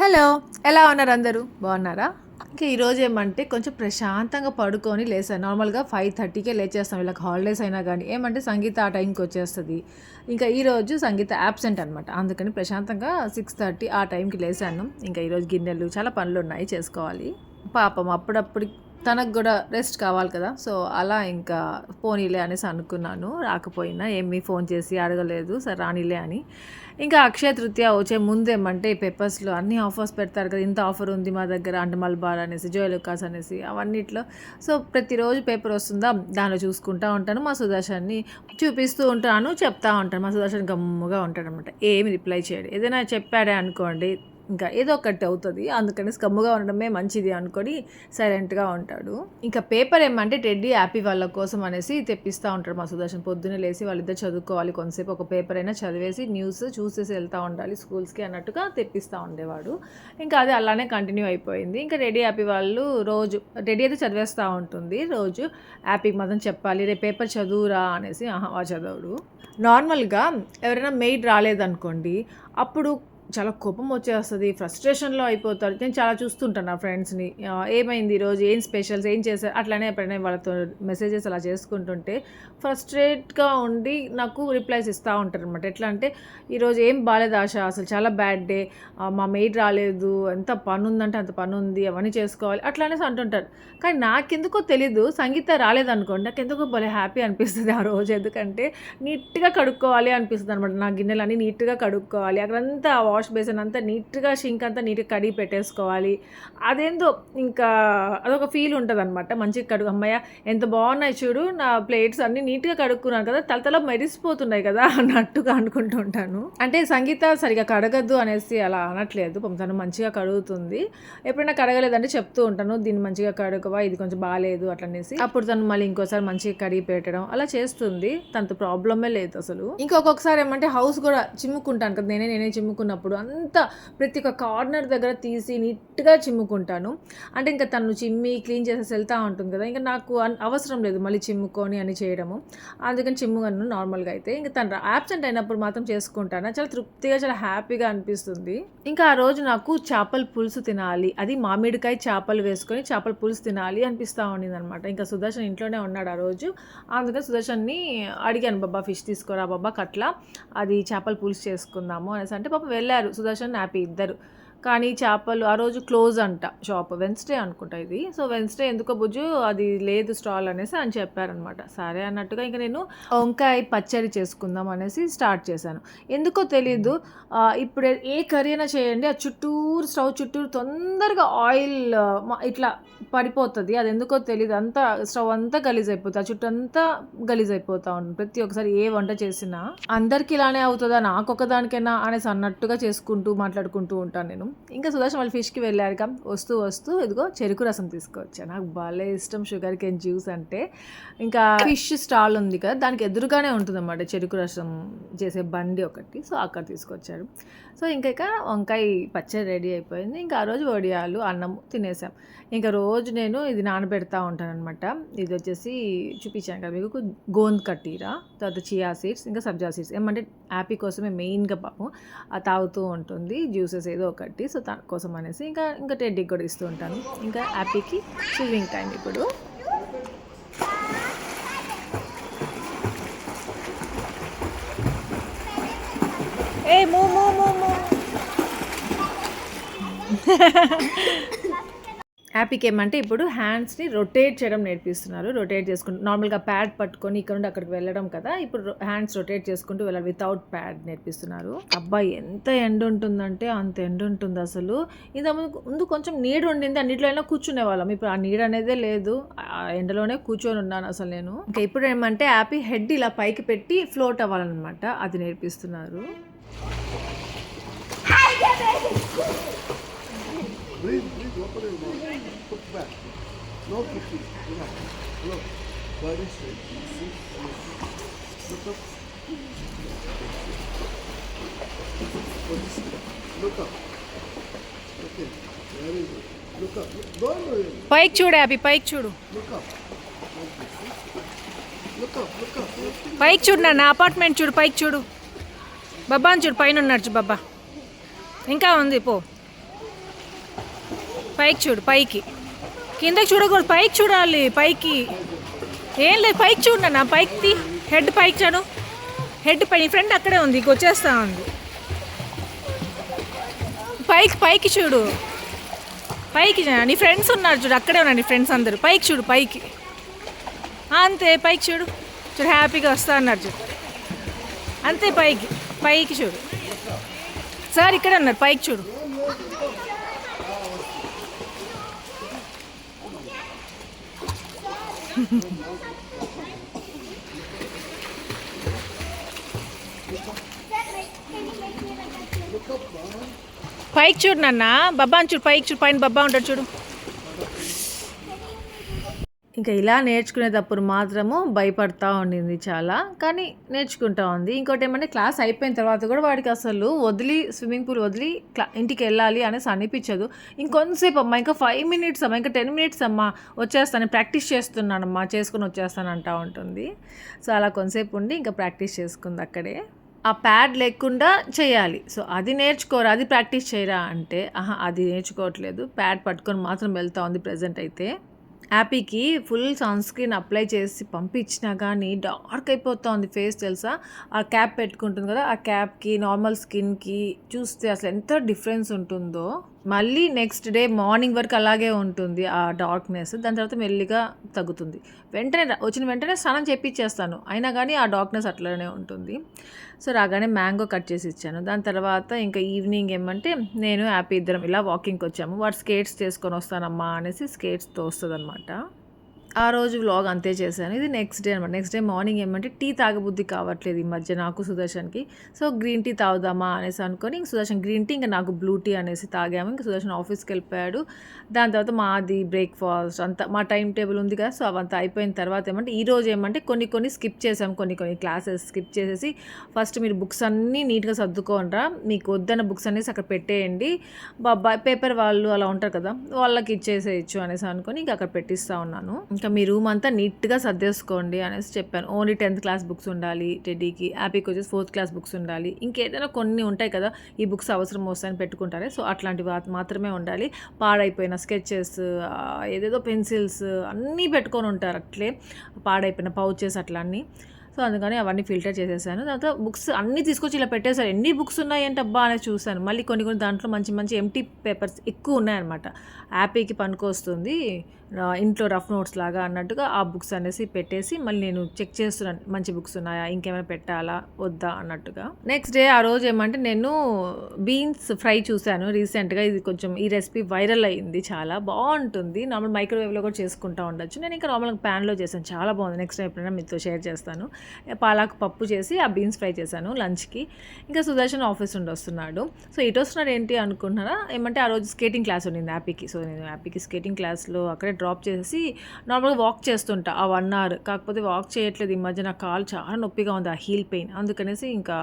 Hello ఎలా ఉన్నారు అందరూ? బాగున్నారా? ఇంకా ఈరోజు ఏమంటే కొంచెం ప్రశాంతంగా పడుకొని లేసాను. నార్మల్గా ఫైవ్ థర్టీకే లేచేస్తాం. వీళ్ళకి హాలిడేస్ అయినా కానీ. ఏమంటే సంగీత ఆ టైంకి వచ్చేస్తుంది. ఇంకా ఈరోజు సంగీత యాబ్సెంట్ అనమాట అందుకని ప్రశాంతంగా సిక్స్ థర్టీ ఆ టైంకి లేసాను. ఇంకా ఈరోజు గిన్నెలు చాలా పనులు ఉన్నాయి చేసుకోవాలి. పాపం అప్పుడప్పుడు తనకు కూడా రెస్ట్ కావాలి కదా. సో అలా ఇంకా పోనీలే అనేసి అనుకున్నాను. రాకపోయినా ఏమీ ఫోన్ చేసి అడగలేదు. సరే రానిలే అని. ఇంకా అక్షయ తృతీయ వచ్చే ముందేమంటే పేపర్స్లో అన్ని ఆఫర్స్ పెడతారు కదా ఇంత ఆఫర్ ఉంది మా దగ్గర అంటే మల్బార్ అనేసి జోయలుకాస్ అనేసి అవన్నిట్లో. సో ప్రతిరోజు పేపర్ వస్తుందా? దానిలో చూసుకుంటా ఉంటాను. మా సుదర్శన్ని చూపిస్తూ ఉంటాను చెప్తా ఉంటాను. మా సుదర్శన్ గమ్ముగా ఉంటాడు అనమాట ఏమి రిప్లై చేయడు. ఏదైనా చెప్పాడే అనుకోండి ఇంకా ఏదో ఒకటి అవుతుంది. అందుకని స్కమ్ముగా ఉండడమే మంచిది అనుకొని సైలెంట్గా ఉంటాడు. ఇంకా పేపర్ ఏమంటే టెడ్డీ హ్యాపీ వాళ్ళ కోసం అనేసి తెప్పిస్తూ ఉంటాడు మా సుదర్శన్. పొద్దున్నే లేసి వాళ్ళిద్దరు చదువుకోవాలి. కొంతసేపు ఒక పేపర్ అయినా చదివేసి న్యూస్ చూసేసి వెళ్తూ ఉండాలి స్కూల్స్కి అన్నట్టుగా తెప్పిస్తూ ఉండేవాడు. ఇంకా అది అలానే కంటిన్యూ అయిపోయింది. ఇంకా రెడీ హ్యాపీ వాళ్ళు రోజు రెడీ అయితే చదివేస్తూ ఉంటుంది. రోజు హ్యాపీకి మాత్రం చెప్పాలి. రేపు పేపర్ చదువురా అనేసి ఆహా ఆ చదవడు. నార్మల్గా ఎవరైనా మెయిడ్ రాలేదనుకోండి అప్పుడు చాలా కోపం వచ్చేస్తుంది ఫ్రస్ట్రేషన్లో అయిపోతారు. నేను చాలా చూస్తుంటాను నా ఫ్రెండ్స్ని. ఏమైంది ఈరోజు? ఏం స్పెషల్స్? ఏం చేశారు? అట్లానే ఎప్పుడైనా వాళ్ళతో మెసేజెస్ అలా చేసుకుంటుంటే ఫ్రస్ట్రేట్గా ఉండి నాకు రిప్లైస్ ఇస్తూ ఉంటారు అనమాట ఎట్లా అంటే ఈరోజు ఏం బాగాలేదు ఆశ. అసలు చాలా బ్యాడ్ డే. మా మెయిడ్ రాలేదు. ఎంత పని ఉందంటే అంత పని ఉంది అవన్నీ చేసుకోవాలి. అట్లానే అంటుంటారు. కానీ నాకెందుకో తెలీదు. సంగీత రాలేదనుకోండి. నాకు ఎందుకో భలే హ్యాపీ అనిపిస్తుంది ఆ రోజు. ఎందుకంటే నీట్గా కడుక్కోవాలి అనిపిస్తుంది అనమాట నా గిన్నెలన్నీ నీట్గా కడుక్కోవాలి. అక్కడంతా వాష్ బేసిన్ అంతా నీట్గా షింక్ అంతా నీట్గా కడిగి పెట్టేసుకోవాలి. అదేందో ఇంకా అదొక ఫీల్ ఉంటుంది అనమాట మంచిగా కడుగు అమ్మయ్య ఎంత బాగున్నాయి చూడు నా ప్లేట్స్ అన్ని నీట్గా కడుక్కున్నాను కదా తలతల మెరిసిపోతున్నాయి కదా అన్నట్టుగా అనుకుంటూ ఉంటాను. అంటే సంగీత సరిగా కడగద్దు అనేసి అలా అనట్లేదు. తను మంచిగా కడుగుతుంది. ఎప్పుడైనా కడగలేదంటే చెప్తూ ఉంటాను దీన్ని మంచిగా కడుగవా? ఇది కొంచెం బాగాలేదు అట్లనేసి. అప్పుడు తను మళ్ళీ ఇంకోసారి మంచిగా కడిగి పెట్టడం అలా చేస్తుంది. తనతో ప్రాబ్లమే లేదు అసలు. ఇంకొకసారి ఏమంటే హౌస్ కూడా చిమ్ముకుంటాను కదా నేనే నేనే చిమ్ముకున్నప్పుడు అంతా ప్రతి ఒక్క కార్నర్ దగ్గర తీసి నీట్గా చిమ్ముకుంటాను. అంటే ఇంకా తను చిమ్మి క్లీన్ చేసేసి వెళ్తూ ఉంటుంది కదా ఇంకా నాకు అవసరం లేదు మళ్ళీ చిమ్ముకొని అని చేయడము. అందుకని చిమ్ముగాను నార్మల్గా అయితే. ఇంకా తను యాబ్సెంట్ అయినప్పుడు మాత్రం చేసుకుంటాను. చాలా తృప్తిగా చాలా హ్యాపీగా అనిపిస్తుంది. ఇంకా ఆ రోజు నాకు చేపల పులుసు తినాలి. అది మామిడికాయ చేపలు వేసుకొని చేపల పులుసు తినాలి అనిపిస్తూ ఉండింది అనమాట ఇంకా సుదర్శన్ ఇంట్లోనే ఉన్నాడు ఆ రోజు. అందుకని సుదర్శన్ని అడిగాను బాబా ఫిష్ తీసుకోరా బాబా కట్లా. అది చేపల పులుసు చేసుకుందాము అనేసి. అంటే పాప వెళ్ళారు సుదర్శన్ హ్యాపీ ఇద్దరు. కానీ చేపలు ఆ రోజు క్లోజ్ అంట షాప్ వెన్స్డే అనుకుంటా ఇది. సో వెన్స్డే ఎందుకో బుజ్జు అది లేదు స్టాల్ అనేసి అని చెప్పారనమాట. సరే అన్నట్టుగా ఇంకా నేను వంకాయ పచ్చడి చేసుకుందాం అనేసి స్టార్ట్ చేశాను. ఎందుకో తెలీదు ఇప్పుడు ఏ కర్రీ అయినా చేయండి ఆ చుట్టూరు స్టవ్ చుట్టూరు తొందరగా ఆయిల్ ఇట్లా పడిపోతుంది. అది ఎందుకో తెలియదు అంతా స్టవ్ అంతా గలీజ్ అయిపోతుంది ఆ చుట్టూ అంతా గలీజ్ అయిపోతా ఉంటుంది ప్రతి ఒక్కసారి ఏ వంట చేసినా అందరికి ఇలానే అవుతుందా నాకు ఒకదానికైనా అనేసి అన్నట్టుగా చేసుకుంటూ మాట్లాడుకుంటూ ఉంటాను నేను. ఇంకా సుదర్శన్ వాళ్ళు ఫిష్కి వెళ్ళారుగా వస్తూ వస్తూ ఇదిగో చెరుకు రసం తీసుకొచ్చాను నాకు భలే ఇష్టం షుగర్ కేన్ జ్యూస్ అంటే. ఇంకా ఫిష్ స్టాల్ ఉంది కదా దానికి ఎదురుగానే ఉంటుంది అన్నమాట చెరుకు రసం చేసే బండి ఒకటి. సో అక్కడ తీసుకొచ్చారు. సో ఇంకా ఇక వంకాయ పచ్చడి రెడీ అయిపోయింది. ఇంకా ఆ రోజు వడియాలు అన్నం తినేసాం. ఇంకా రోజు నేను ఇది నానబెడతా ఉంటాను అనమాట ఇది వచ్చేసి చూపించాను కదా మీకు గోంద్ కట్టీరా తర్వాత చియా సీడ్స్ ఇంకా సబ్జా సీడ్స్. ఏమంటే హ్యాపీ కోసమే మెయిన్గా పాపం అది తాగుతూ ఉంటుంది. జ్యూసెస్ ఏదో ఒకటి. సో దాని కోసం అనేసి ఇంకా ఇంకా టెడ్డీకి కూడా ఇస్తూ ఉంటాను. ఇంకా హ్యాపీకి స్విమ్మింగ్ టైం ఇప్పుడు. ఏ మూ మూ మూ మూ. హ్యాపీకి ఏమంటే ఇప్పుడు హ్యాండ్స్ని రొటేట్ చేయడం నేర్పిస్తున్నారు. రొటేట్ చేసుకుంటూ నార్మల్గా ప్యాడ్ పట్టుకొని ఇక్కడ నుండి అక్కడికి వెళ్ళడం కదా ఇప్పుడు హ్యాండ్స్ రొటేట్ చేసుకుంటూ వెళ్ళాలి వితౌట్ ప్యాడ్ నేర్పిస్తున్నారు. అబ్బాయి ఎంత ఎండ ఉంటుందంటే అంత ఎండ ఉంటుంది అసలు. ఇంత ముందు ముందు కొంచెం నీడ ఉండింది అన్నిట్లో అయినా కూర్చునే వాళ్ళం ఇప్పుడు ఆ నీడ అనేదే లేదు. ఆ ఎండలోనే కూర్చొని ఉన్నాను అసలు నేను. ఇంకా ఇప్పుడు ఏమంటే హ్యాపీ హెడ్ ఇలా పైకి పెట్టి ఫ్లోట్ అవ్వాలన్నమాట. అది నేర్పిస్తున్నారు. Breathe, breathe, open your mouth. Put back. No kicking. Relax. Look. Body straight. See? Look up. Body straight. Look up. Okay. Very good. Look up. Don't worry. పైకి చూడు హ్యాపీ పైకి చూడు Look up. పైకి చూడు నా అపార్ట్మెంట్ చూడు పైకి చూడు బాబా అని చూడు పైన ఉన్నాడు చూ బాబా ఇంకా ఉంది పో పైకి చూడు పైకి. కిందకి చూడకూడదు పైకి చూడాలి పైకి. ఏం లేదు పైకి చూడు నా పైకి తీ. హెడ్ పైకి చాను. హెడ్ పై ఫ్రెండ్ అక్కడే ఉంది ఇక వచ్చేస్తా ఉంది. పైకి పైకి చూడు. పైకి నీ ఫ్రెండ్స్ ఉన్నారు చూడు అక్కడే ఉన్నారు నీ ఫ్రెండ్స్ అందరూ. పైకి చూడు పైకి. అంతే పైకి చూడు. చూడు హ్యాపీగా వస్తా అన్నారు చూడు. అంతే పైకి. పైకి చూడు. సార్ ఇక్కడే ఉన్నారు పైకి చూడు. పైకి చూడు నాన్న. బబ్బా అని చూడు పైకి చూడు పైన బబ్బా ఉంటాడు చూడు. ఇంకా ఇలా నేర్చుకునేటప్పుడు మాత్రము భయపడతా ఉండింది చాలా కానీ నేర్చుకుంటా ఉంది. ఇంకోటి ఏమంటే క్లాస్ అయిపోయిన తర్వాత కూడా వాడికి అసలు వదిలి స్విమ్మింగ్ పూల్ వదిలి క్లా ఇంటికి వెళ్ళాలి అనేసి అనిపించదు. ఇంకొంతసేపు అమ్మా ఇంకా ఫైవ్ మినిట్స్ అమ్మా ఇంకా టెన్ మినిట్స్ అమ్మా వచ్చేస్తాను ప్రాక్టీస్ చేస్తున్నానమ్మా చేసుకుని వచ్చేస్తాను అంటా ఉంటుంది. సో అలా కొంతసేపు ఉండి ఇంకా ప్రాక్టీస్ చేసుకుంది అక్కడే. ఆ ప్యాడ్ లేకుండా చేయాలి. సో అది నేర్చుకోరా అది ప్రాక్టీస్ చేయరా అంటే ఆహా అది నేర్చుకోవట్లేదు. ప్యాడ్ పట్టుకొని మాత్రం వెళ్తా ఉంది ప్రజెంట్ అయితే. యాపీకి ఫుల్ సన్ స్క్రీన్ అప్లై చేసి పంపించినా కానీ డార్క్ అయిపోతుంది ఫేస్ తెలుసా? ఆ క్యాప్ పెట్టుకుంటుంది కదా ఆ క్యాప్కి నార్మల్ స్కిన్కి చూస్తే అసలు ఎంత డిఫరెన్స్ ఉంటుందో. మళ్ళీ నెక్స్ట్ డే మార్నింగ్ వరకు అలాగే ఉంటుంది ఆ డార్క్నెస్ దాని తర్వాత మెల్లిగా తగ్గుతుంది. వెంటనే వచ్చిన వెంటనే స్నానం చేపించేస్తాను అయినా కానీ ఆ డార్క్నెస్ అట్లనే ఉంటుంది. సో రాగానే మ్యాంగో కట్ చేసి ఇచ్చాను. దాని తర్వాత ఇంకా ఈవినింగ్ ఏమంటే నేను హ్యాపీ ఇద్దరం ఇలా వాకింగ్కి వచ్చాము. వాడు స్కేట్స్ చేసుకొని వస్తానమ్మా అనేసి స్కేట్స్ తోస్తుంది అనమాట ఆ రోజు వ్లాగ్ అంతే చేశాను. ఇది నెక్స్ట్ డే అనమాట నెక్స్ట్ డే మార్నింగ్ ఏమంటే టీ తాగబుద్ధి కావట్లేదు ఈ మధ్య నాకు సుదర్శన్కి. సో గ్రీన్ టీ తాగుదామా అనేసి అనుకొని ఇంక సుదర్శన్ గ్రీన్ టీ ఇంకా నాకు బ్లూ టీ అనేసి తాగాము. ఇంకా సుదర్శన్ ఆఫీస్కి వెళ్ళిపోయాడు. దాని తర్వాత మాది బ్రేక్ఫాస్ట్ అంతా మా టైం టేబుల్ ఉంది కదా సో అవంతా అయిపోయిన తర్వాత ఏమంటే ఈ రోజు ఏమంటే కొన్ని కొన్ని స్కిప్ చేసాం కొన్ని కొన్ని క్లాసెస్ స్కిప్ చేసేసి ఫస్ట్ మీరు బుక్స్ అన్నీ నీట్గా సర్దుకోండిరా. మీకు వద్దన్న బుక్స్ అనేసి అక్కడ పెట్టేయండి. బాబాయ్ పేపర్ వాళ్ళు అలా ఉంటారు కదా వాళ్ళకి ఇచ్చేసేయచ్చు అనేసి అనుకొని ఇంకా అక్కడ పెట్టిస్తా ఉన్నాను. ఇంకా మీ రూమ్ అంతా నీట్గా సర్దేసుకోండి అనేసి చెప్పాను. ఓన్లీ టెన్త్ క్లాస్ బుక్స్ ఉండాలి టెడ్డీకి. హ్యాపీకి వచ్చేసి ఫోర్త్ క్లాస్ బుక్స్ ఉండాలి. ఇంకేదైనా కొన్ని ఉంటాయి కదా ఈ బుక్స్ అవసరం వస్తాయని పెట్టుకుంటారే. సో అట్లాంటివి మాత్రమే ఉండాలి. పాడైపోయిన స్కెచెస్ ఏదేదో పెన్సిల్స్ అన్నీ పెట్టుకొని ఉంటారు అట్లే. పాడైపోయిన పౌచెస్ అట్లా అన్నీ. సో అందుకని అవన్నీ ఫిల్టర్ చేసేసాను. తర్వాత బుక్స్ అన్నీ తీసుకొచ్చి ఇలా పెట్టేశారు. ఎన్ని బుక్స్ ఉన్నాయంటే అబ్బా అనేది చూశాను. మళ్ళీ కొన్ని కొన్ని దాంట్లో మంచి మంచి ఎంటీ పేపర్స్ ఎక్కువ ఉన్నాయన్నమాట. హ్యాపీకి పనికొస్తుంది. ఇంట్లో రఫ్ నోట్స్ లాగా అన్నట్టుగా ఆ బుక్స్ అనేసి పెట్టేసి మళ్ళీ నేను చెక్ చేస్తున్నాను మంచి బుక్స్ ఉన్నాయా ఇంకేమైనా పెట్టాలా వద్దా అన్నట్టుగా. నెక్స్ట్ డే ఆ రోజు ఏమంటే నేను బీన్స్ ఫ్రై చూశాను రీసెంట్గా ఇది కొంచెం ఈ రెసిపీ వైరల్ అయ్యింది చాలా బాగుంటుంది నార్మల్ మైక్రోవేవ్లో కూడా చేసుకుంటా ఉండొచ్చు. నేను ఇంకా నార్మల్గా ప్యాన్లో చేశాను చాలా బాగుంది. నెక్స్ట్ టైం ఎప్పుడైనా మీతో షేర్ చేస్తాను. పాలాకు పప్పు చేసి ఆ బీన్స్ ఫ్రై చేశాను లంచ్కి. ఇంకా సుదర్శన్ ఆఫీస్ నుండి వస్తున్నాడు. సో ఇటు వస్తున్నాడు ఏంటి అనుకుంటున్నారా? ఏమంటే ఆ రోజు స్కేటింగ్ క్లాస్ ఉండింది యాపీకి. సో నేను యాపీకి స్కేటింగ్ క్లాస్లో అక్కడే డ్రాప్ చేసి నార్మల్గా వాక్ చేస్తుంటా ఆ వన్ అవర్. కాకపోతే వాక్ చేయట్లేదు. ఈ మధ్య నా కాలు చాలా నొప్పిగా ఉంది. ఆ హీల్ పెయిన్. అందుకనేసి ఇంకా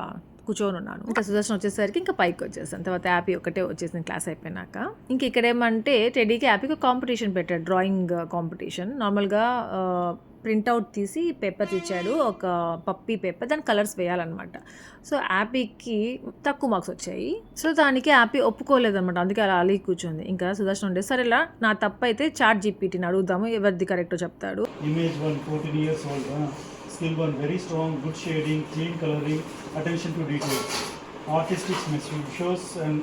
కూర్చొని ఉన్నాను. ఇంకా సుదర్శన్ వచ్చేసరికి ఇంకా పైకి వచ్చేసాను. తర్వాత యాపీ ఒకటే వచ్చేసింది క్లాస్ అయిపోయినాక. ఇంక ఇక్కడ ఏమంటే టెడీకి యాపీకి కాంపిటీషన్ పెట్టాడు. Drawing competition. నార్మల్గా ప్రింట్అవుట్ తీసి పేపర్ ఇచ్చాడు ఒక పప్పీ పేపర్. దాని కలర్స్ వేయాలన్నమాట. సో యాపీకి తక్కువ మార్క్స్ వచ్చాయి. సో దానికి యాపీ ఒప్పుకోలేదన్నమాట. అందుకే అలా అలీ కూర్చుంది. ఇంకా సుదర్శన్ ఉండే సరే ఇలా నా తప్పైతే అయితే చార్ట్ జీపీటీని అడుగుదాము. ఎవరిది కరెక్ట్ చెప్తాడు. Image shows and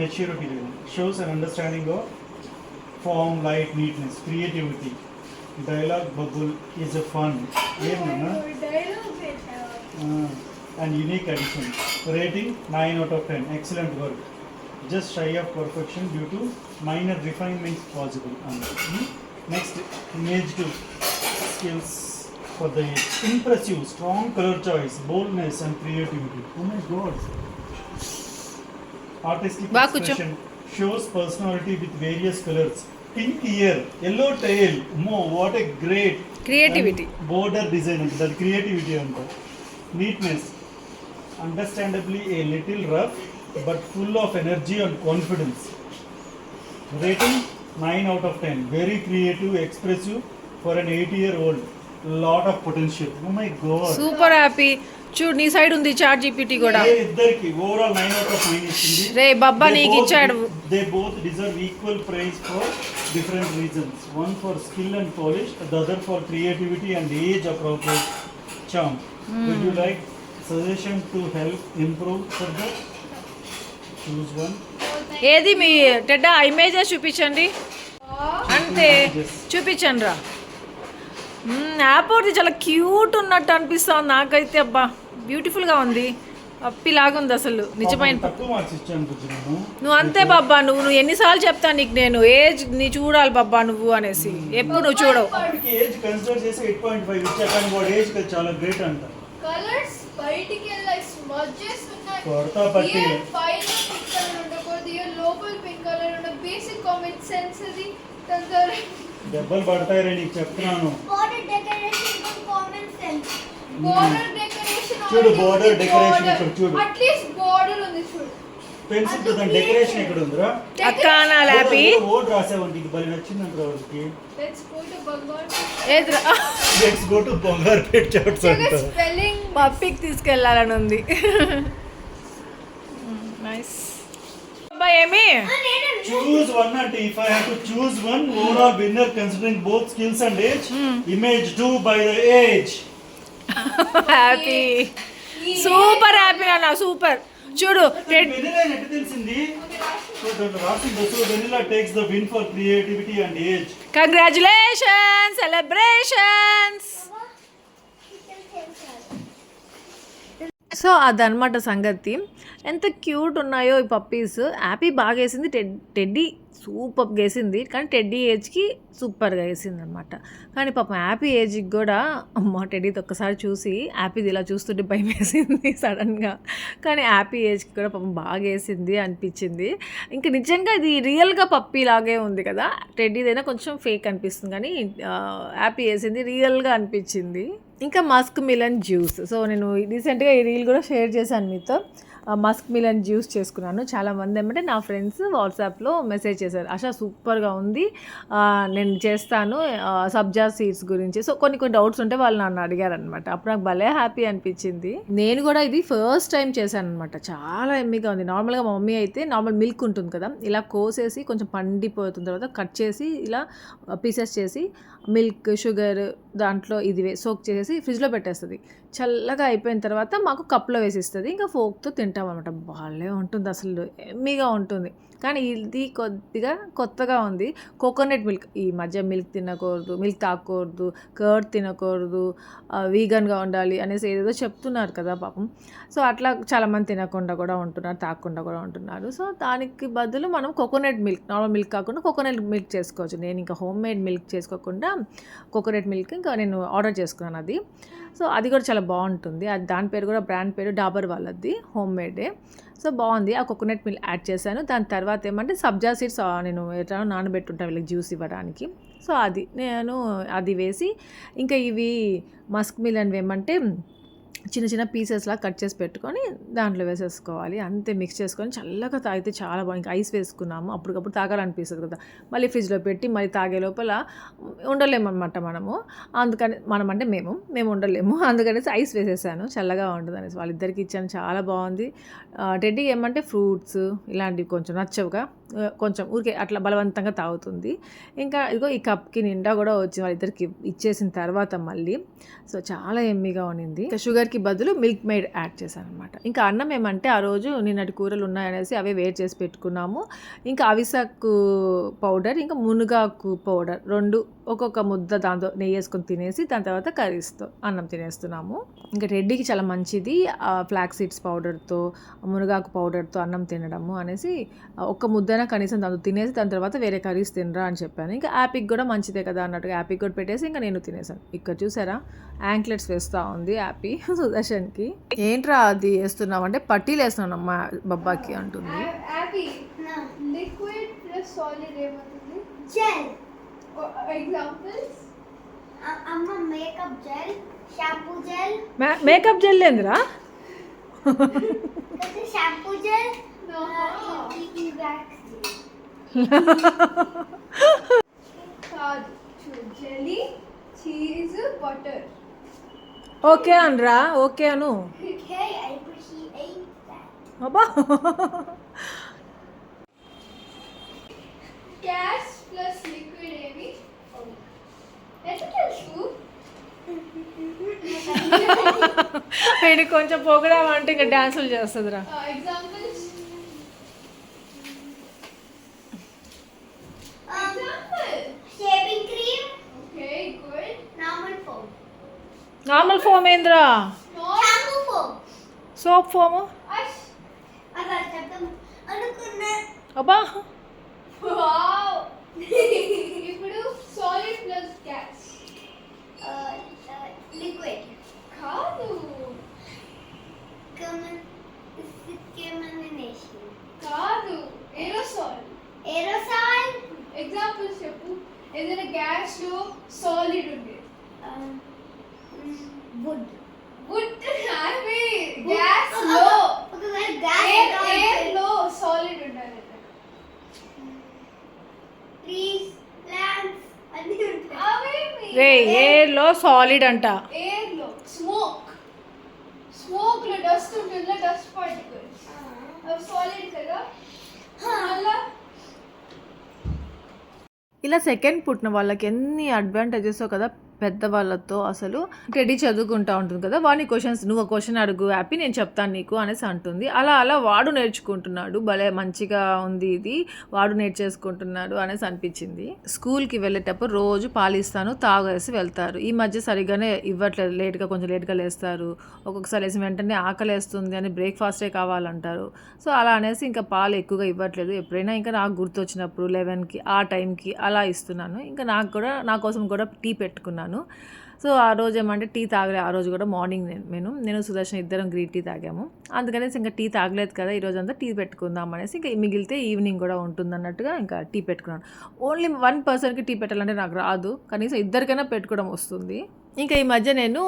maturity shows and understanding of form light neatness creativity Dialogue bubble is a fun. Game, huh? Uh, and unique addition. Rating 9 out of 10. Excellent work. Just shy of perfection due to minor refinements possible. And, hmm? Next, image 2. Skills for the age. Impressive, strong color choice, boldness and creativity. Oh my god. Artistic Ba, expression shows personality with various colors. Pink ear yellow tail మో what a great creativity border design ఉంటుంది అది creativity అంటే. Neatness understandably a little rough but full of energy and confidence rating nine out of ten very creative expressive for an eight year old lot of potential super happy చూడు నీ side ఉంది chat GPT కూడా. ఇద్దరికి overall nine out of nine ఇచ్చింది. రే బబ్బా నీకు ఇచ్చాడు. They both deserve equal prize for different reasons one for skill and polish the other for creativity and age appropriate charm would you like suggestion to help improve further choose one ఏది మీ టెడ్డా images చూపించండి. అంతే చూపించండి రా యాప్ చాలా cute ఉన్నట్టు అనిపిస్తుంది నాకైతే అబ్బా. బ్యూటిఫుల్గా ఉంది. పప్పి లాగా ఉంది అసలు నిజమైన నువ్వు అంతే బాబ్బా నువ్వు నువ్వు ఎన్నిసార్లు చెప్తాను నీకు నేను? ఏజ్ నీ చూడాలి బాబ్బా నువ్వు అనేసి. ఎప్పుడు నువ్వు చూడవు. దెబ్బలు పడతాయి నీకు చెప్తున్నాను. Sense. బోర్డర్ డెకరేషన్ చూడు, ఇక్కడ చూడు. అట్లీస్ట్ బోర్డర్ ఉంది చూడు. పెన్సిల్తో దాని డెకరేషన్ ఎక్కడ ఉందిరా. అక్క నా హ్యాపీ ఓడ్ రాసావండి ఇది భలే నచ్చిందంట వాళ్ళకి లెట్స్ గో టు భగవాన్ ఏదిరా? Let's go to Bangarpet chats అంట. స్పెల్లింగ్ పప్పికి తీసుకెళ్ళాలని ఉంది. నైస్ అబ్బా ఏమి? చూస్ వన్ అంటే if I have to choose one overall winner considering both skills and age image two by the age happy super happy నాన్న super చూడు congratulation celebrations so అదనమాట సంగతి. ఎంత క్యూట్ ఉన్నాయో ఈ పప్పీస్ హ్యాపీ బాగా వేసింది టెడ్ టెడ్డీ సూపర్ వేసింది. కానీ టెడ్డీ ఏజ్కి సూపర్గా వేసింది అనమాట కానీ పాపం హ్యాపీ ఏజ్కి కూడా అమ్మ టెడ్డీది ఒక్కసారి చూసి హ్యాపీది ఇలా చూస్తుంటే భయం వేసింది సడన్గా. కానీ హ్యాపీ ఏజ్కి కూడా పాపం బాగా వేసింది అనిపించింది. ఇంకా నిజంగా ఇది రియల్గా పప్పీ లాగే ఉంది కదా. టెడ్డీదైనా కొంచెం ఫేక్ అనిపిస్తుంది. కానీ హ్యాపీ వేసింది రియల్గా అనిపించింది. ఇంకా మస్క్ మిలన్ జ్యూస్. సో నేను రీసెంట్గా ఈ రీల్ కూడా షేర్ చేశాను మీతో. మస్క్ మిలన్ జ్యూస్ చేసుకున్నాను. చాలామంది ఏమంటే నా ఫ్రెండ్స్ వాట్సాప్లో మెసేజ్ చేశారు. ఆశా సూపర్గా ఉంది. నేను చేస్తాను సబ్జా సీడ్స్ గురించి. సో కొన్ని కొన్ని డౌట్స్ ఉంటే వాళ్ళు నన్ను అడిగారు అనమాట అప్పుడు నాకు భలే హ్యాపీ అనిపించింది. నేను కూడా ఇది ఫస్ట్ టైం చేశాను అనమాట చాలా ఎమ్మిగా ఉంది. నార్మల్గా మా మమ్మీ అయితే నార్మల్ మిల్క్ ఉంటుంది కదా ఇలా కోసేసి కొంచెం పండిపోతున్న తర్వాత కట్ చేసి ఇలా పీసెస్ చేసి మిల్క్ షుగర్ దాంట్లో ఇది సోక్ చేసేసి ఫ్రిడ్జ్లో పెట్టేస్తుంది. చల్లగా అయిపోయిన తర్వాత మాకు కప్లో వేసిస్తుంది. ఇంకా ఫోక్తో తింటాం అనమాట బాగాలే ఉంటుంది అసలు. ఎమ్మిగా ఉంటుంది. కానీ ఇది కొద్దిగా కొత్తగా ఉంది. కోకోనట్ మిల్క్ ఈ మధ్య మిల్క్ తినకూడదు మిల్క్ తాగకూడదు కర్డ్ తినకూడదు వీగన్గా ఉండాలి అనేసి ఏదేదో చెప్తున్నారు కదా పాపం. సో అట్లా చాలామంది తినకుండా కూడా ఉంటున్నారు తాగకుండా కూడా ఉంటున్నారు. సో దానికి బదులు మనం కోకోనట్ మిల్క్ నార్మల్ మిల్క్ కాకుండా కోకోనట్ మిల్క్ చేసుకోవచ్చు. నేను ఇంకా హోమ్ మేడ్ మిల్క్ చేసుకోకుండా కోకోనట్ మిల్క్ ఇంకా నేను ఆర్డర్ చేసుకున్నాను అది. సో అది కూడా చాలా బాగుంటుంది. అది దాని పేరు కూడా బ్రాండ్ పేరు డాబర్ వాళ్ళది హోమ్ మేడే సో బాగుంది. ఆ కోకోనట్ మిల్క్ యాడ్ చేశాను. దాని తర్వాత ఏమంటే సబ్జా సీడ్స్ నేను ఎట్లా నానబెట్టుంటాను వీళ్ళకి జ్యూస్ ఇవ్వడానికి. సో అది నేను అది వేసి ఇంకా ఇవి మస్క్ మిలన్ ఏమంటే చిన్న చిన్న పీసెస్లా కట్ చేసి పెట్టుకొని దాంట్లో వేసేసుకోవాలి. అంతే మిక్స్ చేసుకొని చల్లగా తాగితే చాలా బాగుంది. ఇంకా ఐస్ వేసుకున్నాము. అప్పటికప్పుడు తాగాలనిపిస్తుంది కదా. మళ్ళీ ఫ్రిడ్జ్లో పెట్టి మళ్ళీ తాగే లోపల ఉండలేము అనమాట మనము. అందుకని మనం అంటే మేము మేము ఉండలేము. అందుకనేసి ఐస్ వేసేసాను. చల్లగా ఉంటుంది అనేసి వాళ్ళిద్దరికి ఇచ్చాను. చాలా బాగుంది. టెడ్డీ ఏమంటే ఫ్రూట్స్ ఇలాంటివి కొంచెం నచ్చవుగా. కొంచెం ఊరికే అట్లా బలవంతంగా తాగుతుంది. ఇంకా ఇదిగో ఈ కప్కి నిండా కూడా వచ్చి వాళ్ళిద్దరికి ఇచ్చేసిన తర్వాత మళ్ళీ సో చాలా ఎమ్మిగా ఉన్నింది. ఇంకా షుగర్కి బదులు మిల్క్ మేడ్ యాడ్ చేశాను అనమాట ఇంకా అన్నం ఏమంటే ఆ రోజు నిన్నటి కూరలు ఉన్నాయనేసి అవే వేడి చేసి పెట్టుకున్నాము. ఇంకా అవిసాకు పౌడర్ ఇంకా మునగాకు పౌడర్ రెండు ఒక్కొక్క ముద్ద దాంతో నెయ్యి వేసుకొని తినేసి దాని తర్వాత కర్రీస్తో అన్నం తినేస్తున్నాము. ఇంకా రెడ్డికి చాలా మంచిది ఫ్లాక్ సీడ్స్ పౌడర్తో మునగాకు పౌడర్తో అన్నం తినడము అనేసి ఒక ముద్ద ముద్దైనా కనీసం దాంతో తినేసి దాని తర్వాత వేరే కర్రీస్ తినరా అని చెప్పాను ఇంకా యాపిక్ కూడా మంచిదే కదా అన్నట్టుగా యాపిక్ కూడా పెట్టేసి ఇంకా నేను తినేసాను ఇక్కడ చూసారా యాంక్లెట్స్ వేస్తూ ఉంది యాపీ సుదర్శన్కి ఏంట్రా అది వేస్తున్నావు అంటే పట్టీలు వేస్తున్నాను అమ్మా బబ్బాకి అంటుంది హ్యాపీ లిక్విడ్ ప్లస్ సాలిడ్ ఏమవుతుంది Gel. Examples Uh, amma makeup gel, shampoo gel. Makeup gel. Uh, e- e-. కాదు చూడు జెలీ ఓకే అనరా ఓకే అను. అబ్బా గ్యాస్ ప్లస్ లిక్విడ్ ఏమి కొంచెం పొగడామంటే ఇంకా డ్యాన్సులు చేస్తుందిరా. Examples Um, example shaving cream, okay good normal foam. Normal foam ఏందిరా. సోప్ ఫోము అబ్బా వావ్ ఇప్పుడు సాలిడ్ ప్లస్ గ్యాస్ liquid. కాదు. కాదు ఏరోసాల్ Aerosol. ఎగ్జాంపుల్స్ చెప్పు ఏదైనా గ్యాస్లో సాలిడ్ ఉంది వుడ్ హ్యాపీ గ్యాస్లో ఒకవేళ gas ఎయిర్లో ఎయిర్లో సాలిడ్ ఉండాలి trees, plants, అన్నీ ఉంటాయి. అవేమి రే ఏర్లో సాలిడ్ అంట ఎయిర్లో స్మోక్ స్మోక్లో డస్ట్ ఉంటుంది డస్ట్ పార్టికల్స్ అవి సాలిడ్ కదా ఇలా సెకండ్ పుట్టిన వాళ్ళకి ఎన్ని అడ్వాంటేజెస్ కదా పెద్దవాళ్ళతో అసలు టెడ్డీ చదువుకుంటా ఉంటుంది కదా వాడిని క్వశ్చన్స్ నువ్వు క్వశ్చన్ అడుగు హ్యాపీ నేను చెప్తాను నీకు అనేసి అంటుంది. అలా అలా వాడు నేర్చుకుంటున్నాడు భలే మంచిగా ఉంది ఇది వాడు నేర్చేసుకుంటున్నాడు అనేసి అనిపించింది. స్కూల్కి వెళ్ళేటప్పుడు రోజు పాలిస్తాను తాగేసి వెళ్తారు. ఈ మధ్య సరిగ్గానే ఇవ్వట్లేదు లేట్గా కొంచెం లేట్గా లేస్తారు. ఒక్కొక్కసారి వేసి వెంటనే ఆకలేస్తుంది అని బ్రేక్ఫాస్టే కావాలంటారు. సో అలా అనేసి ఇంకా పాలు ఎక్కువగా ఇవ్వట్లేదు. ఎప్పుడైనా ఇంకా నాకు గుర్తొచ్చినప్పుడు లెవెన్కి ఆ టైంకి అలా ఇస్తున్నాను. ఇంకా నాకు కూడా నా కోసం కూడా టీ పెట్టుకున్నాను. సో ఆ రోజు ఏమంటే టీ తాగలే ఆ రోజు కూడా మార్నింగ్ నేను నేను నేను సుదర్శన్ ఇద్దరం గ్రీన్ టీ తాగాము. అందుకనేసి ఇంకా టీ తాగలేదు కదా ఈ రోజు అంతా టీ పెట్టుకుందాం అనేసి ఇంకా మిగిలితే ఈవినింగ్ కూడా ఉంటుంది అన్నట్టుగా ఇంకా టీ పెట్టుకున్నాను. ఓన్లీ వన్ పర్సన్కి టీ పెట్టాలంటే నాకు రాదు. కనీసం ఇద్దరికైనా పెట్టుకోవడం వస్తుంది. ఇంకా ఈ మధ్య నేను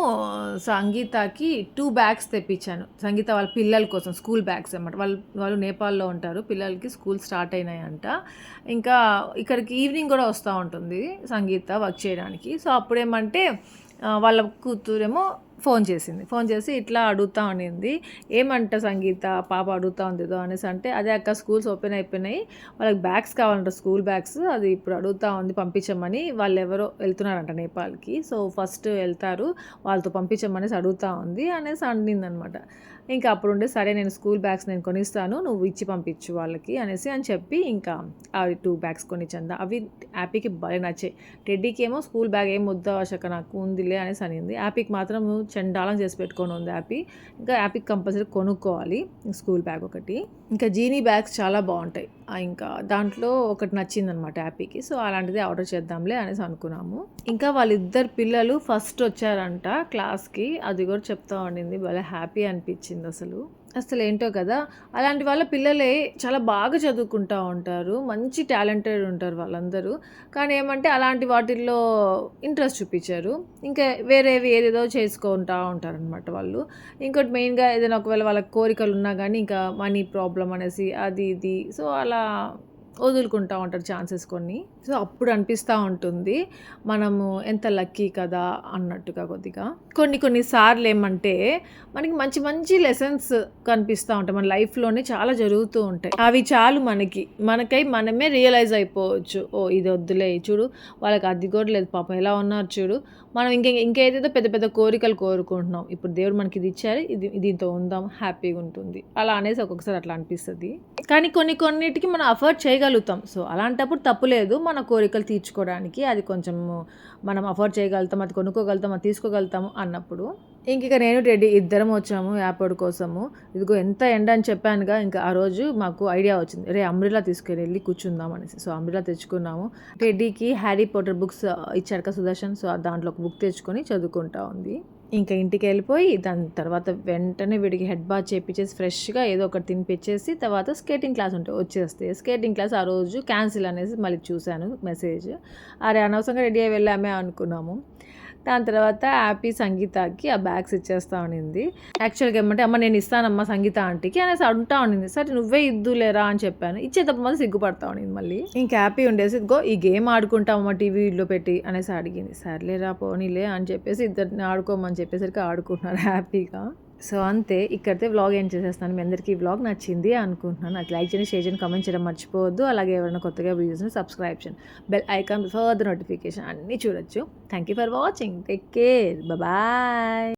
సంగీతకి టూ బ్యాగ్స్ తెప్పించాను. సంగీత వాళ్ళ పిల్లల కోసం స్కూల్ బ్యాగ్స్ అన్నమాట. వాళ్ళు వాళ్ళు నేపాల్లో ఉంటారు పిల్లలకి స్కూల్ స్టార్ట్ అయినాయంట. ఇంకా ఇక్కడికి ఈవినింగ్ కూడా వస్తూ ఉంటుంది సంగీత వర్క్ చేయడానికి. సో అప్పుడేమంటే వాళ్ళ కూతురేమో ఫోన్ చేసింది. ఫోన్ చేసి ఇట్లా అడుగుతా ఉండింది ఏమంట సంగీత? పాప అడుగుతా ఉంది ఏదో అనేసి అంటే అదే అక్క స్కూల్స్ ఓపెన్ అయిపోయినాయి. వాళ్ళకి బ్యాగ్స్ కావాలంట స్కూల్ బ్యాగ్స్. అది ఇప్పుడు అడుగుతా ఉంది పంపించమని. వాళ్ళు ఎవరో వెళ్తున్నారంట నేపాల్కి. సో ఫస్ట్ వెళ్తారు వాళ్ళతో పంపించమనేసి అడుగుతా ఉంది అనేసి అండింది అనమాట ఇంకా అప్పుడు ఉండే సరే నేను స్కూల్ బ్యాగ్స్ నేను కొనిస్తాను నువ్వు ఇచ్చి పంపించు వాళ్ళకి అనేసి అని చెప్పి ఇంకా అవి టూ బ్యాగ్స్ కొనిచ్చంద. అవి హ్యాపీకి భలే నచ్చాయి. టెడ్డీకి ఏమో స్కూల్ బ్యాగ్ ఏం వద్దా ఆశక నాకు ఉందిలే అనేసి అనింది. హ్యాపీకి మాత్రం చండాలం చేసి పెట్టుకొని ఉంది యాపీ. ఇంకా యాపీకి కంపల్సరీ కొనుక్కోవాలి. స్కూల్ బ్యాగ్ ఒకటి. ఇంకా జీనీ బ్యాగ్స్ చాలా బాగుంటాయి. ఇంకా దాంట్లో ఒకటి నచ్చింది అనమాట సో అలాంటిది ఆర్డర్ చేద్దాంలే అనేసి అనుకున్నాము. ఇంకా వాళ్ళిద్దరు పిల్లలు ఫస్ట్ వచ్చారంట క్లాస్కి. అది కూడా చెప్తా ఉండింది. భలే హ్యాపీ అనిపించింది అసలు. అసలు ఏంటో కదా? అలాంటి వాళ్ళ పిల్లలే చాలా బాగా చదువుకుంటూ ఉంటారు. మంచి టాలెంటెడ్ ఉంటారు వాళ్ళందరూ. కానీ ఏమంటే అలాంటి వాటిల్లో ఇంట్రెస్ట్ చూపించారు. ఇంకా వేరేవి ఏదేదో చేసుకుంటూ ఉంటారనమాట వాళ్ళు. ఇంకోటి మెయిన్గా ఏదైనా ఒకవేళ వాళ్ళకి కోరికలు ఉన్నా కానీ ఇంకా మనీ ప్రాబ్లం అనేసి అది ఇది. సో అలా వదులుకుంటూ ఉంటారు ఛాన్సెస్ కొన్ని. సో అప్పుడు అనిపిస్తూ ఉంటుంది మనము ఎంత లక్కీ కదా అన్నట్టుగా కొద్దిగా. కొన్ని కొన్ని సార్లు ఏమంటే మనకి మంచి మంచి లెసన్స్ కనిపిస్తూ ఉంటాయి మన లైఫ్లోనే చాలా జరుగుతూ ఉంటాయి. అవి చాలు మనకి. మనకై మనమే రియలైజ్ అయిపోవచ్చు. ఓ ఇది వద్దులే చూడు వాళ్ళకి అది కూడా లేదు పాపం ఎలా ఉన్నారు చూడు. మనం ఇంకే ఇంకేదైతే పెద్ద పెద్ద కోరికలు కోరుకుంటున్నాం ఇప్పుడు దేవుడు మనకి ఇది ఇచ్చారు ఇది దీంతో ఉందాం హ్యాపీగా ఉంటుంది. అలా అనేసి ఒక్కొక్కసారి అట్లా అనిపిస్తుంది. కానీ కొన్ని కొన్నిటికి మనం అఫోర్డ్ చేయగలుగుతాం. సో అలాంటప్పుడు తప్పులేదు మన కోరికలు తీర్చుకోవడానికి అది కొంచెం మనం అఫోర్డ్ చేయగలుగుతాం అది కొనుక్కోగలుగుతాం అది తీసుకోగలుగుతాము అన్నప్పుడు. ఇంక ఇక నేను రెడీ ఇద్దరం వచ్చాము ఏర్పాటు కోసము. ఇదిగో ఎంత ఎండ అని చెప్పానుగా ఇంకా ఆ రోజు మాకు ఐడియా వచ్చింది. రే అమ్రిలా తీసుకెళ్ళి వెళ్ళి కూర్చుందాం అనేసి. సో అమ్రిలా తెచ్చుకున్నాము. రెడ్డికి హ్యారీ పోటర్ బుక్స్ ఇచ్చారు కదా సుదర్శన్. సో దాంట్లో ఒక బుక్ తెచ్చుకొని చదువుకుంటా ఉంది. ఇంకా ఇంటికి వెళ్ళిపోయి దాని తర్వాత వెంటనే వీడికి హెడ్ బాత్ చేపించేసి ఫ్రెష్గా ఏదో ఒకటి తినిపించేసి తర్వాత స్కేటింగ్ క్లాస్ ఉంటే వచ్చేస్తే. స్కేటింగ్ క్లాస్ ఆ రోజు క్యాన్సిల్ అనేసి మళ్ళీ చూశాను మెసేజ్. అరే అనవసరంగా రెడీ అయ్యి వెళ్ళామే అనుకున్నాము. దాని తర్వాత హ్యాపీ సంగీతకి ఆ బ్యాగ్స్ ఇచ్చేస్తా ఉన్నింది యాక్చువల్గా ఏమంటే అమ్మ నేను ఇస్తానమ్మా సంగీత ఆంటీకి అనేసి అంటా ఉన్నింది సరే నువ్వే ఇద్దులేరా అని చెప్పాను. ఇచ్చేటప్పుడు మళ్ళీ సిగ్గుపడతా ఉన్నింది మళ్ళీ. ఇంకా హ్యాపీ ఉండేసి ఇదిగో ఈ గేమ్ ఆడుకుంటామమ్మా టీవీలో పెట్టి అనేసి అడిగింది. సర్లేరా పోనీలే అని చెప్పేసి ఇద్దరిని ఆడుకోమని చెప్పేసరికి ఆడుకుంటున్నారు హ్యాపీగా. సో అంతే ఇక్కడితే వ్లాగ్ ఏం చేసేస్తాను? మీ అందరికీ ఈ వ్లాగ్ నచ్చింది అనుకుంటున్నాను. నాకు లైక్ చేయండి షేర్ చేయండి కమెంట్ చేయడం మర్చిపోవద్దు. అలాగే ఎవరైనా కొత్తగా వీడియోస్ని సబ్స్క్రైబ్ చేయండి. బెల్ ఐకాన్ ఫర్దర్ నోటిఫికేషన్ అన్నీ చూడొచ్చు. Thank you for watching take care bye